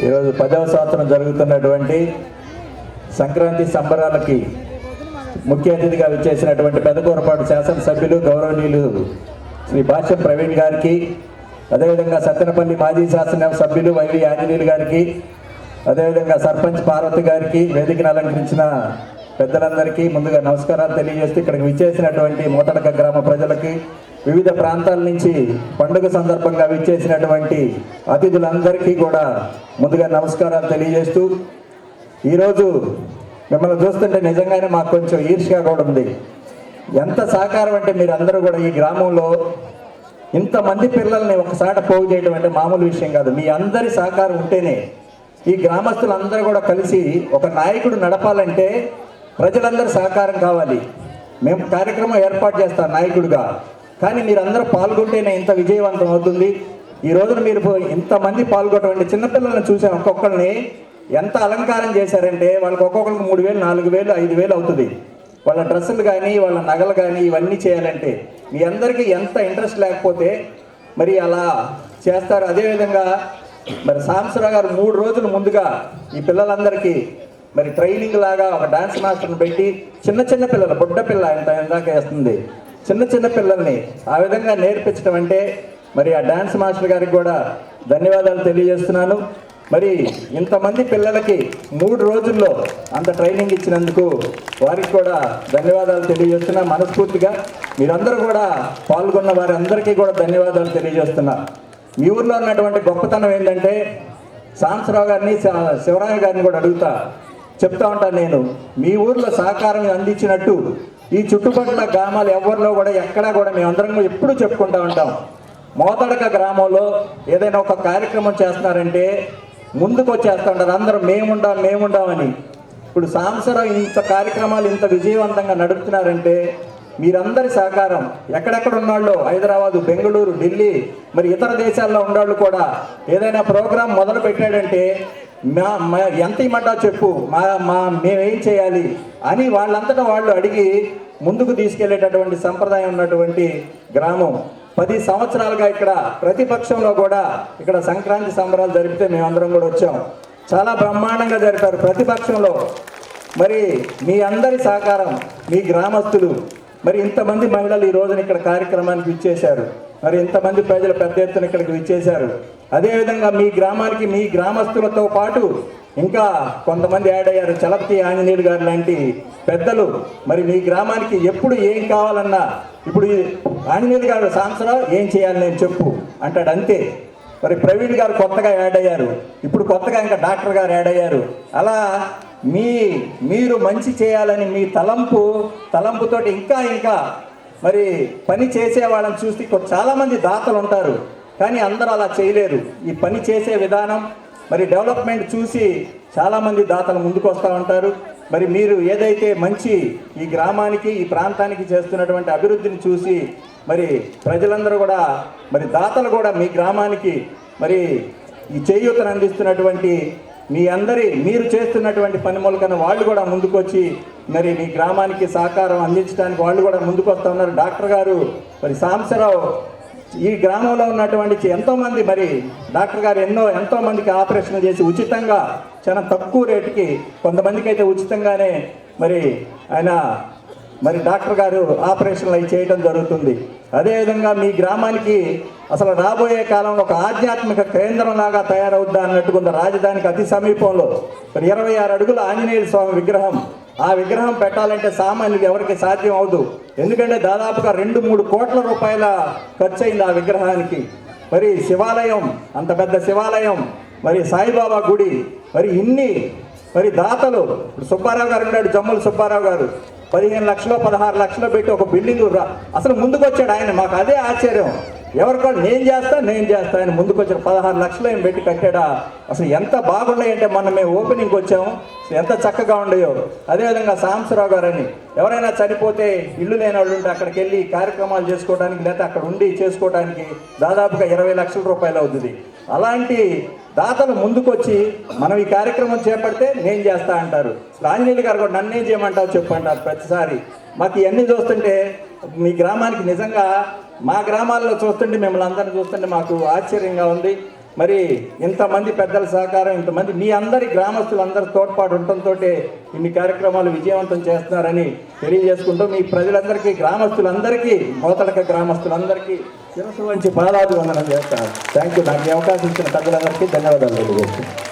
ఈరోజు పదవ సంవత్సరం జరుగుతున్నటువంటి సంక్రాంతి సంబరాలకి ముఖ్య అతిథిగా విచ్చేసినటువంటి పెదకూరపాటు శాసనసభ్యులు గౌరవనీయులు శ్రీ భాష్యం ప్రవీణ్ గారికి అదేవిధంగా సత్తెనపల్లి మాజీ శాసన సభ్యులు వైవి ఆంజనేయులు గారికి అదేవిధంగా సర్పంచ్ పార్వతి గారికి వేదికను అలంకరించిన పెద్దలందరికీ ముందుగా నమస్కారాలు తెలియజేస్తూ ఇక్కడికి విచ్చేసినటువంటి మూతడక గ్రామ ప్రజలకి వివిధ ప్రాంతాల నుంచి పండుగ సందర్భంగా విచ్చేసినటువంటి అతిథులందరికీ కూడా ముందుగా నమస్కారాలు తెలియజేస్తూ ఈరోజు మిమ్మల్ని చూస్తుంటే నిజంగానే మాకు కొంచెం ఈర్ష్గా కూడా ఉంది. ఎంత సహకారం అంటే మీరందరూ కూడా ఈ గ్రామంలో ఇంతమంది పిల్లల్ని ఒకసారి పోగు చేయడం అంటే మామూలు విషయం కాదు. మీ అందరి సహకారం ఉంటేనే ఈ గ్రామస్తులందరూ కూడా కలిసి ఒక నాయకుడు నడపాలంటే ప్రజలందరూ సహకారం కావాలి. మేము కార్యక్రమం ఏర్పాటు చేస్తాం నాయకుడిగా. కానీ మీరందరూ పాల్గొంటేనే ఇంత విజయవంతం అవుతుంది. ఈ రోజున మీరు పో- ఇంతమంది పాల్గొనటువంటి చిన్నపిల్లల్ని చూశాను ఒక్కొక్కరిని ఎంత అలంకారం చేశారంటే వాళ్ళకి ఒక్కొక్కరికి మూడు వేలు నాలుగు వేలు ఐదు వేలు అవుతుంది. వాళ్ళ డ్రెస్సులు కానీ వాళ్ళ నగలు కానీ ఇవన్నీ చేయాలంటే మీ అందరికీ ఎంత ఇంట్రెస్ట్ లేకపోతే మరి అలా చేస్తారు. అదేవిధంగా మరి సాంసరావు గారు మూడు రోజులు ముందుగా ఈ పిల్లలందరికీ మరి ట్రైనింగ్ లాగా ఒక డాన్స్ మాస్టర్ని పెట్టి చిన్న చిన్న పిల్లలు బుడ్డ పిల్ల ఇంత ఇందాక వేస్తుంది. చిన్న చిన్న పిల్లల్ని ఆ విధంగా నేర్పించడం అంటే మరి ఆ డాన్స్ మాస్టర్ గారికి కూడా ధన్యవాదాలు తెలియజేస్తున్నాను. మరి ఇంతమంది పిల్లలకి మూడు రోజుల్లో అంత ట్రైనింగ్ ఇచ్చినందుకు వారికి కూడా ధన్యవాదాలు తెలియజేస్తున్నా మనస్ఫూర్తిగా. మీరందరూ కూడా పాల్గొన్న వారందరికీ కూడా ధన్యవాదాలు తెలియజేస్తున్నా. మీ ఊర్లో ఉన్నటువంటి గొప్పతనం ఏంటంటే సాంసరావు గారిని శివరాయ గారిని కూడా అడుగుతా చెప్తా ఉంటాను నేను మీ ఊర్లో సహకారం అందించినట్టు ఈ చుట్టుపక్కల గ్రామాలు ఎవరిలో కూడా ఎక్కడా కూడా మేమందరం ఎప్పుడు చెప్పుకుంటూ ఉంటాం. మోతడక గ్రామంలో ఏదైనా ఒక కార్యక్రమం చేస్తున్నారంటే ముందుకు వచ్చేస్తా ఉంటారు అందరూ మేముండాం మేముండామని ఇప్పుడు సాంసరం ఇంత కార్యక్రమాలు ఇంత విజయవంతంగా నడుపుతున్నారంటే మీరందరి సహకారం. ఎక్కడెక్కడ ఉన్నాళ్ళు హైదరాబాదు బెంగళూరు ఢిల్లీ మరి ఇతర దేశాల్లో ఉన్నాళ్ళు కూడా ఏదైనా ప్రోగ్రాం మొదలు పెట్టాడంటే మా మా ఎంత ఇమ్మంటా చెప్పు. మా మా మేమేం చేయాలి అని వాళ్ళంతటా వాళ్ళు అడిగి ముందుకు తీసుకెళ్ళేటటువంటి సంప్రదాయం ఉన్నటువంటి గ్రామం. పది సంవత్సరాలుగా ఇక్కడ ప్రతిపక్షంలో కూడా ఇక్కడ సంక్రాంతి సంబరాలు జరిపితే మేమందరం కూడా వచ్చాం. చాలా బ్రహ్మాండంగా జరిపారు ప్రతిపక్షంలో. మరి మీ అందరి సహకారం మీ గ్రామస్తులు మరి ఇంతమంది మహిళలు ఈ రోజున ఇక్కడ కార్యక్రమానికి విచ్చేశారు. మరి ఇంతమంది ప్రజలు పెద్ద ఎత్తున ఇక్కడికి విచ్చేశారు. అదేవిధంగా మీ గ్రామానికి మీ గ్రామస్తులతో పాటు ఇంకా కొంతమంది యాడ్ అయ్యారు. చలపతి ఆంజనేయులు గారు లాంటి పెద్దలు. మరి మీ గ్రామానికి ఎప్పుడు ఏం కావాలన్నా ఇప్పుడు ఈ ఆంజనేయులు గారు సాంసరావు ఏం చేయాలి నేను చెప్పు అంటాడు. అంతే. మరి ప్రవీణ్ గారు కొత్తగా యాడ్ అయ్యారు. ఇప్పుడు కొత్తగా ఇంకా డాక్టర్ గారు యాడ్ అయ్యారు. అలా మీ మీరు మంచి చేయాలని మీ తలంపు తలంపుతోటి ఇంకా ఇంకా మరి పని చేసే వాళ్ళని చూసి చాలామంది దాతలు ఉంటారు. కానీ అందరూ అలా చేయలేరు. ఈ పని చేసే విధానం మరి డెవలప్మెంట్ చూసి చాలామంది దాతలు ముందుకు వస్తూ ఉంటారు. మరి మీరు ఏదైతే మంచి ఈ గ్రామానికి ఈ ప్రాంతానికి చేస్తున్నటువంటి అభివృద్ధిని చూసి మరి ప్రజలందరూ కూడా మరి దాతలు కూడా మీ గ్రామానికి మరి ఈ చేయూతను అందిస్తున్నటువంటి మీ అందరి మీరు చేస్తున్నటువంటి పని మూలకన వాళ్ళు కూడా ముందుకొచ్చి మరి మీ గ్రామానికి సహకారం అందించడానికి వాళ్ళు కూడా ముందుకొస్తా ఉన్నారు. డాక్టర్ గారు మరి సాంబశివరావు ఈ గ్రామంలో ఉన్నటువంటి ఎంతోమంది మరి డాక్టర్ గారు ఎన్నో ఎంతోమందికి ఆపరేషన్ చేసి ఉచితంగా చాలా తక్కువ రేటుకి కొంతమందికి అయితే ఉచితంగానే మరి ఆయన మరి డాక్టర్ గారు ఆపరేషన్లు అవి చేయడం జరుగుతుంది. అదేవిధంగా మీ గ్రామానికి అసలు రాబోయే కాలంలో ఒక ఆధ్యాత్మిక కేంద్రంలాగా తయారవుద్దా అన్నట్టుకుంది రాజధానికి అతి సమీపంలో మరి ఇరవై ఆరు అడుగుల ఆంజనేయ స్వామి విగ్రహం. ఆ విగ్రహం పెట్టాలంటే సామాన్యులు ఎవరికి సాధ్యం అవదు. ఎందుకంటే దాదాపుగా రెండు మూడు కోట్ల రూపాయల ఖర్చు అయింది ఆ విగ్రహానికి. మరి శివాలయం అంత పెద్ద శివాలయం మరి సాయిబాబా గుడి మరి ఇన్ని మరి దాతలు. ఇప్పుడు సుబ్బారావు గారు ఉన్నాడు జమ్ముల సుబ్బారావు గారు. పదిహేను లక్షలు పదహారు లక్షలు పెట్టి ఒక బిల్డింగ్ అసలు ముందుకు వచ్చాడు ఆయన. మాకు అదే ఆశ్చర్యం. ఎవరికో నేను చేస్తా నేను చేస్తా. ఆయన ముందుకు వచ్చాడు పదహారు లక్షలు ఆయన పెట్టి కట్టాడా? అసలు ఎంత బాగున్నాయంటే మొన్న మేము ఓపెనింగ్కి వచ్చాము. ఎంత చక్కగా ఉండయో. అదేవిధంగా సాంబశివరావు గారని. ఎవరైనా చనిపోతే ఇల్లు లేని వాళ్ళు ఉంటే అక్కడికి వెళ్ళి కార్యక్రమాలు చేసుకోవడానికి లేదా అక్కడ ఉండి చేసుకోవడానికి దాదాపుగా ఇరవై లక్షల రూపాయలు అవుతుంది. అలాంటి దాతలు ముందుకొచ్చి మనం ఈ కార్యక్రమం చేపడితే నేను చేస్తా అంటారు. ఆంజనేయులు గారు కూడా నన్నేం చేయమంటావు చెప్పు అంటారు ప్రతిసారి. మాకు ఇవన్నీ చూస్తుంటే మీ గ్రామానికి నిజంగా మా గ్రామాల్లో చూస్తుంటే మిమ్మల్ని అందరిని చూస్తుంటే మాకు ఆశ్చర్యంగా ఉంది. మరి ఇంతమంది పెద్దల సహకారం ఇంతమంది మీ అందరి గ్రామస్తులందరి తోడ్పాటు ఉండటంతో ఇన్ని కార్యక్రమాలు విజయవంతం చేస్తున్నారని తెలియజేసుకుంటూ మీ ప్రజలందరికీ గ్రామస్తులందరికీ కోతడక గ్రామస్తులందరికీ శిరస్సు వంచి పాదాభివందనం చేస్తాను. థ్యాంక్ యూ నాకు ఈ అవకాశం ఇచ్చిన పెద్దలందరికీ ధన్యవాదాలు తెలియజేస్తున్నాను.